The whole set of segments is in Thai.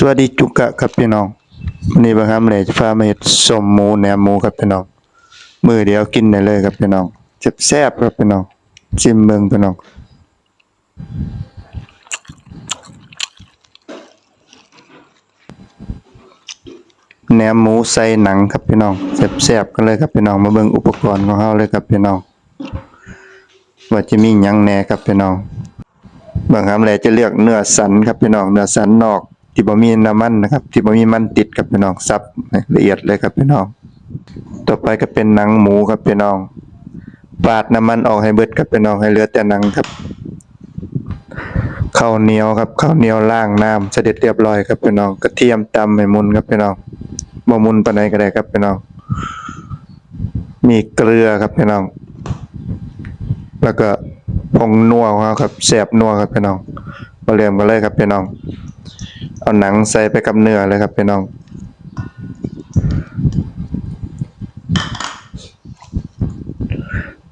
สวัสดีจุกะครับพี่น้องวันนี้บางครั้งเลยจะพามาเฮ็ดสมหมูแหนมหมูครับพี่น้องมือเดียวกินได้เลยครับพี่น้องแซ่บครับพี่น้องชิมเบิ่งพี่น้องแหนมหมูใส่หนังครับพี่น้องแซ่บๆกันเลยครับพี่น้องมาเบิ่งอุปกรณ์ของเฮาเลยครับพี่น้องว่าจะมีหยังแหน่ครับพี่น้องบางครั้งเลยจะเลือกเนื้อสันครับพี่น้องเนื้อสันนอก ที่บ่มีน้ำมันนะครับ ที่บ่มีมันติดครับพี่น้องสับละเอียดเลยครับพี่น้อง ต่อไปก็เป็นหนังหมูครับพี่น้อง ปาดน้ำมันออกให้เบิดครับพี่น้องให้เหลือแต่หนังครับข้าวเหนียวครับข้าวเหนียวล้างน้ำเสด็จเรียบร้อยครับพี่น้องกระเทียมตำให้มุนครับพี่น้องบ่มุนปานใดก็ได้ครับพี่น้อง มีเกลือครับพี่น้อง แล้วก็ผงนัวครับแสบนัวครับพี่น้องมาเริ่มกันเลยครับพี่น้อง เอาหนังใส่ไปกับเนื้อเลยครับพี่น้อง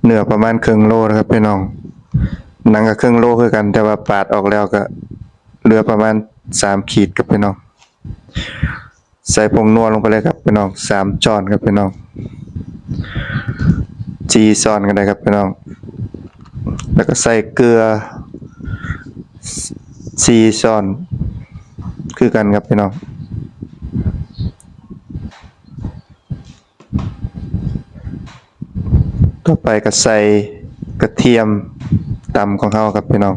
เนื้อประมาณครึ่งโลนะครับพี่น้อง หนังก็ครึ่งโลคือกัน แต่ว่าปาดออกแล้วก็เหลือประมาณสามขีดครับพี่น้อง ใส่ผงนัวลงไปเลยครับพี่น้องสามช้อนครับพี่น้องจีซอนกันได้ครับพี่น้อง แล้วก็ใส่เกลือสี่ช้อน คือกันครับพี่น้องต่อไปก็ใส่กระเทียมตำของเขาครับพี่น้อง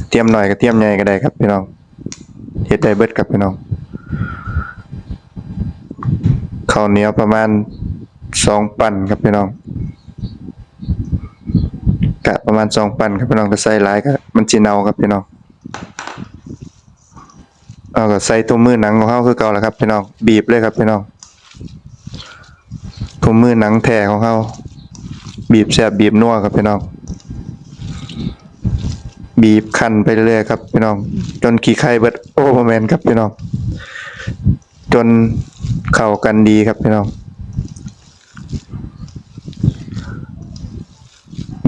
กระเทียมหน่อยกระเทียมใหญ่ก็ได้ครับพี่น้องเฮ็ดได้เบิดครับพี่น้องข้าวเหนียวประมาณสองปั่นครับพี่น้องกะประมาณสองปั่นครับพี่น้องถ้าใส่หลายก็มันสิเนาครับพี่น้องาก็ใส่ตัวมือหนังของเขาคือเก่าแหละครับพี่น้องบีบเลยครับพี่น้องตัวมือหนังแท้ของเขาบีบแซ่บบีบนัวครับพี่น้อง บีบคันไปเรื่อยๆครับพี่น้อง จนขี้ไข่เบิดโอ้บ่แมนครับพี่น้อง จนเข้ากันดีครับพี่น้อง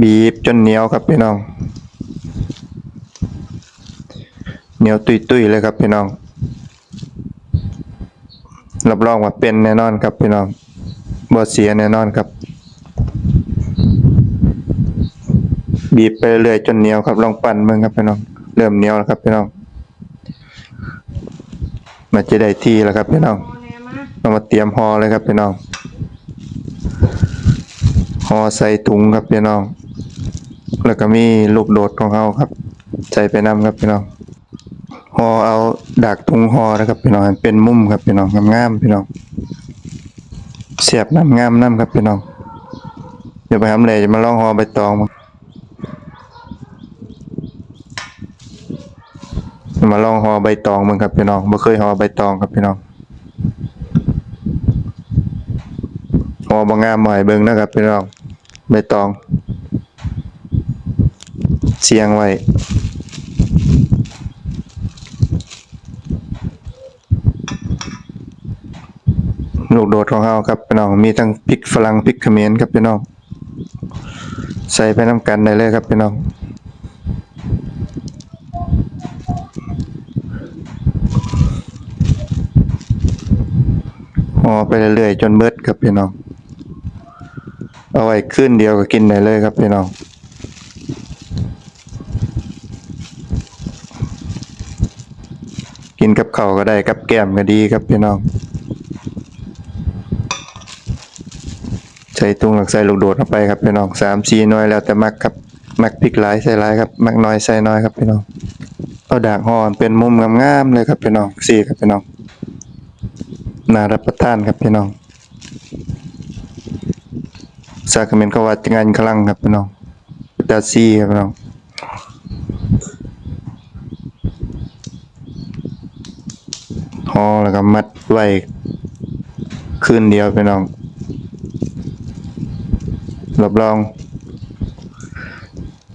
บีบจนเหนียวครับพี่น้อง เหนียวตุยๆเลยครับพี่น้อง รับรองว่าเป็นแน่นอนครับพี่น้องบ่เสียแน่นอนครับ บีบไปเรื่อยจนเหนียวครับลองปั่นเบิ่งครับพี่น้อง เริ่มเหนียวแล้วครับพี่น้อง มันจะได้ที่แล้วครับพี่น้องเรามาเตรียมห่อเลยครับพี่น้องห่อใส่ถุงครับพี่น้อง แล้วก็มีลูกโดดของเขาครับ ใส่ไปน้ำครับพี่น้องห่อเอา ดากถุงหอนะครับพี่น้องเป็นมุมครับพี่น้องงามๆพี่น้องเสียบน้ำงามน้ำครับพี่น้องเดี๋ยวไปทำเลยจะมาลองหอใบตองมั้งมาลองหอใบตองมึงครับพี่น้องไม่เคยหอใบตองครับพี่น้องหอบางงามหน่อยเบิ่งนะครับพี่น้องใบตองเสียงไว้ ลูกโดดของเฮาครับพี่น้องมีทั้งพริกฝรั่งพริกเขมรครับพี่น้อง ใส่ไปน้ำกันได้เลยครับพี่น้องห่อไปเรื่อยๆจนเบิดครับพี่น้อง เอาไว้ขึ้นเดียวก็กินได้เลยครับพี่น้องกินกับเข้าก็ได้กับแก้มก็ดีครับพี่น้อง ใส่ตุงหลักใส่ลูกโดดเข้าไปครับพี่น้องสามสี่น้อยแล้วแต่มักครับมักพริกหลายใส่หลายครับมักน้อยใส่น้อยครับพี่น้องเอาด่ากห่อนเป็นมุมงามๆเลยครับพี่น้องสี่ครับพี่น้องน่ารับประทานครับพี่น้องสากเมนเขว่าจงานคลังครับพี่น้องดาซี่ครับพี่น้องห่อแล้วก็มัดไว้คืนเดียวพี่น้อง รับรอง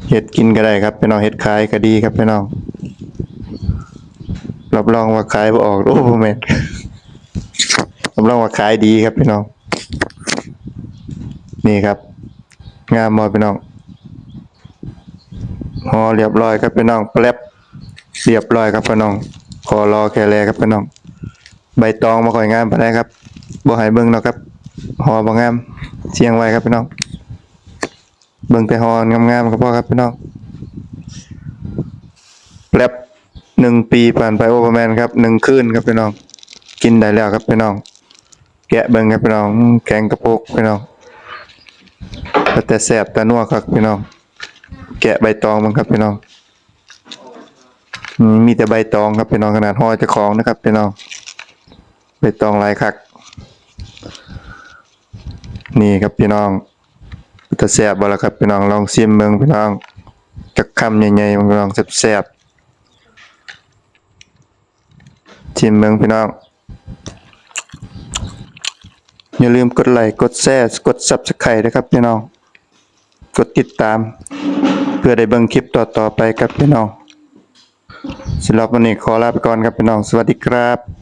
เห็ดกินก็ได้ครับพี่น้องเห็ดขายก็ดีครับพี่น้องรับรองว่าขายบ่ออกโอ้โหแม่นผมลองว่าขายดีครับพี่น้อง นี่ครับ งามมอพี่น้องห่อเรียบร้อยครับพี่น้องแป๊บเรียบร้อยครับพี่น้องอรอแค่แลครับพี่น้อง ใบตองมาคอยงามปานใดครับบ่ให้เบิ่งเนาะครับหอบ่งามเสียงไว้ครับพี่น้อง เบิ่งแต่หอนงามๆก็พอครับพี่น้องแป๊บหนึ่งปีผ่านไปโอเวอร์แมนครับหนึ่งคืนครับพี่น้อง กินได้แล้วครับพี่น้อง แกะเบิ่งครับพี่น้องแกงกระโปกพี่น้องแต่แซ่บแต่นัวครับพี่น้อง แกะใบตองมันครับพี่น้องมีแต่ใบตองครับพี่น้องขนาดห่อจะของนะครับพี่น้องใบตองลายคัก นี่ครับพี่น้อง จะแซ่บบ่ล่ะครับพี่น้องลองชิมเบิ่งพี่น้องจักคำใหญ่ๆพี่น้องแซ่บๆชิมเบิ่งพี่น้อง อย่าลืมกดไลค์กดแชร์กด Subscribe นะครับพี่น้อง กดติดตาม เพื่อได้เบิ่งคลิปต่อๆไปครับพี่น้องสำหรับวันนี้ขอลาไปก่อนครับพี่น้อง สวัสดีครับ